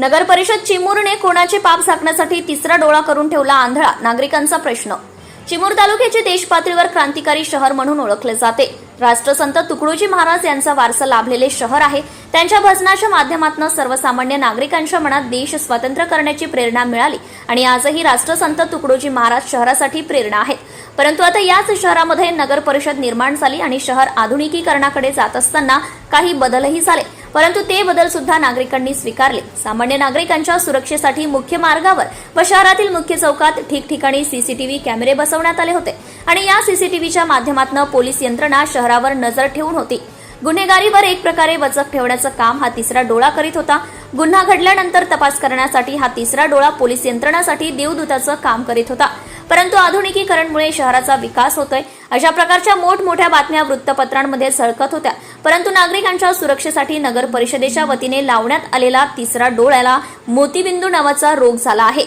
नगर परिषद चिमूरने कोणाचे पाप झाकण्यासाठी तिसरा डोळा करून ठेवला आंधळा नागरिकांचा प्रश्न. चिमूर तालुक्याचे देशपातळीवर क्रांतिकारी शहर म्हणून ओळखले जाते. राष्ट्रसंत तुकडोजी महाराज यांचा वारसा लाभलेले शहर आहे. त्यांच्या भजनाच्या माध्यमातून सर्वसामान्य नागरिकांच्या मनात देश स्वतंत्र करण्याची प्रेरणा मिळाली आणि आजही राष्ट्रसंत तुकडोजी महाराज शहरासाठी प्रेरणा आहेत. परंतु आता याच शहरामध्ये नगर परिषद निर्माण झाली आणि शहर आधुनिकीकरणाकडे जात असताना काही बदलही झाले. परंतु ते बदल सुद्धा नागरिकांनी स्वीकारले. सामान्य नागरिकांच्या सुरक्षेसाठी मुख्य मार्गावर व शहरातील मुख्य चौकात ठिकठिकाणी सीसीटीव्ही कॅमेरे बसवण्यात आले होते आणि या सीसीटीव्हीच्या माध्यमातून पोलीस यंत्रणा शहरावर नजर ठेवून होती. गुन्हेगारीवर एक प्रकारे वचक ठेवण्याचं काम हा तिसरा डोळा करीत होता. गुन्हा घडल्यानंतर तपास करण्यासाठी हा तिसरा डोळा पोलीस यंत्रणासाठी देवदूताचं काम करीत होता. परंतु आधुनिकीकरणमुळे शहराचा विकास होतोय. अशा प्रकारच्या मोठमोठ्या बातम्या वृत्तपत्रांमध्ये सळकत होत्या. परंतु नागरिकांच्या सुरक्षेसाठी नगर परिषदेच्या वतीने लावण्यात आलेला तिसरा डोळ्याला मोतीबिंदू नावाचा रोग झाला आहे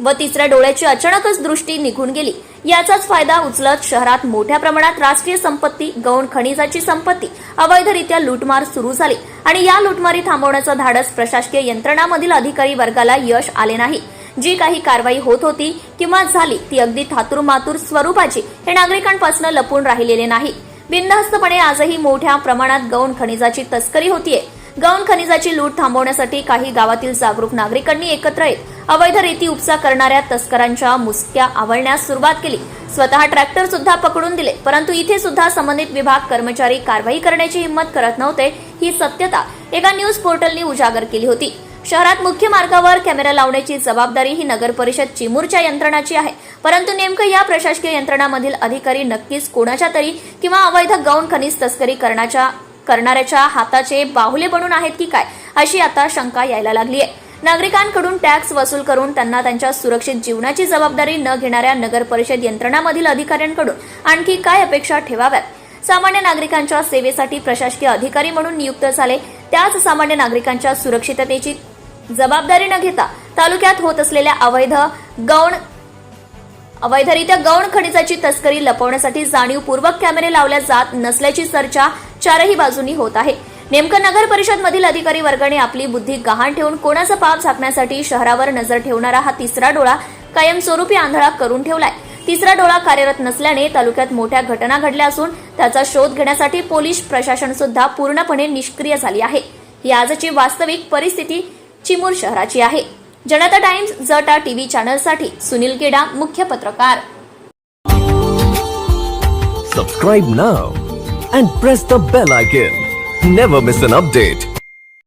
व तिसऱ्या डोळ्याची अचानकच दृष्टी निघून गेली. याचाच फायदा उचलत शहरात मोठ्या प्रमाणात राष्ट्रीय संपत्ती गौण खनिजाची संपत्ती अवैधरित्या लूटमार सुरू झाली. आणि या लूटमारी थांबवण्याचं धाडस प्रशासकीय यंत्रणामधील अधिकारी वर्गाला यश आले नाही. जी काही कारवाई होत होती किंवा झाली ती अगदी थातुरमातुर स्वरूपाची हे नागरिकांपासून लपून राहिलेले नाही. बिनधास्तपणे आजही मोठ्या प्रमाणात गौण खनिजाची तस्करी होतीये. गौण खनिजाची लूट थांबवण्यासाठी काही गावातील जागरूक नागरिकांनी एकत्र येत अवैध रेती उपसा करणाऱ्या तस्करांच्या मुसक्या आवळण्यास सुरुवात केली. स्वतः ट्रॅक्टर सुद्धा पकडून दिले परंतु इथे सुद्धा संबंधित विभाग कर्मचारी कारवाई करण्याची हिंमत करत नव्हते ही सत्यता एका न्यूज पोर्टलनी उजागर केली होती. शहरात मुख्य मार्गावर कॅमेरा लावण्याची जबाबदारी ही नगर परिषद चिमूरच्या यंत्रणाची आहे. परंतु नेमकं या प्रशासकीय यंत्रणामधील अधिकारी नक्कीच कोणाच्या तरी किंवा अवैध गौण खनिज तस्करी करण्याच्या करणाऱ्याच्या हाताचे बाहुले बनून आहेत की काय अशी आता शंका यायला लागली आहे नागरिकांकडून टॅक्स वसूल करून त्यांना त्यांच्या सुरक्षित जीवनाची जबाबदारी न घेणाऱ्या नगर परिषद यंत्रणामधील अधिकाऱ्यांकडून आणखी काय अपेक्षा ठेवाव्यात? सामान्य नागरिकांच्या सेवेसाठी प्रशासकीय अधिकारी म्हणून नियुक्त झाले. त्याच सामान्य नागरिकांच्या सुरक्षिततेची जबाबदारी न घेता तालुक्यात होत असलेल्या अवैध गौण अवैधरित्या गौण खनिजाची तस्करी लपवण्यासाठी जाणीवपूर्वक कॅमेरे लावल्या जात नसल्याची चर्चा चारही बाजूनी होत आहे. नेमकं नगर परिषद मधील अधिकारी वर्गाने आपली बुद्धी गहाण ठेवून कोणाचा पाप झाकण्यासाठी शहरावर नजर ठेवणारा हा तिसरा डोळा कायमस्वरूपी आंधळा करून ठेवलाय. तिसरा डोळा कार्यरत नसल्याने तालुक्यात मोठ्या घटना घडल्या असून त्याचा शोध घेण्यासाठी पोलीस प्रशासन सुद्धा पूर्णपणे निष्क्रिय झाली आहे. ही आजची वास्तविक परिस्थिती चिमूर शहराची आहे. जनता टाइम्स जटा टीव्ही चॅनलसाठी सुनील केडा मुख्य पत्रकार. Subscribe now and press the bell icon never miss an update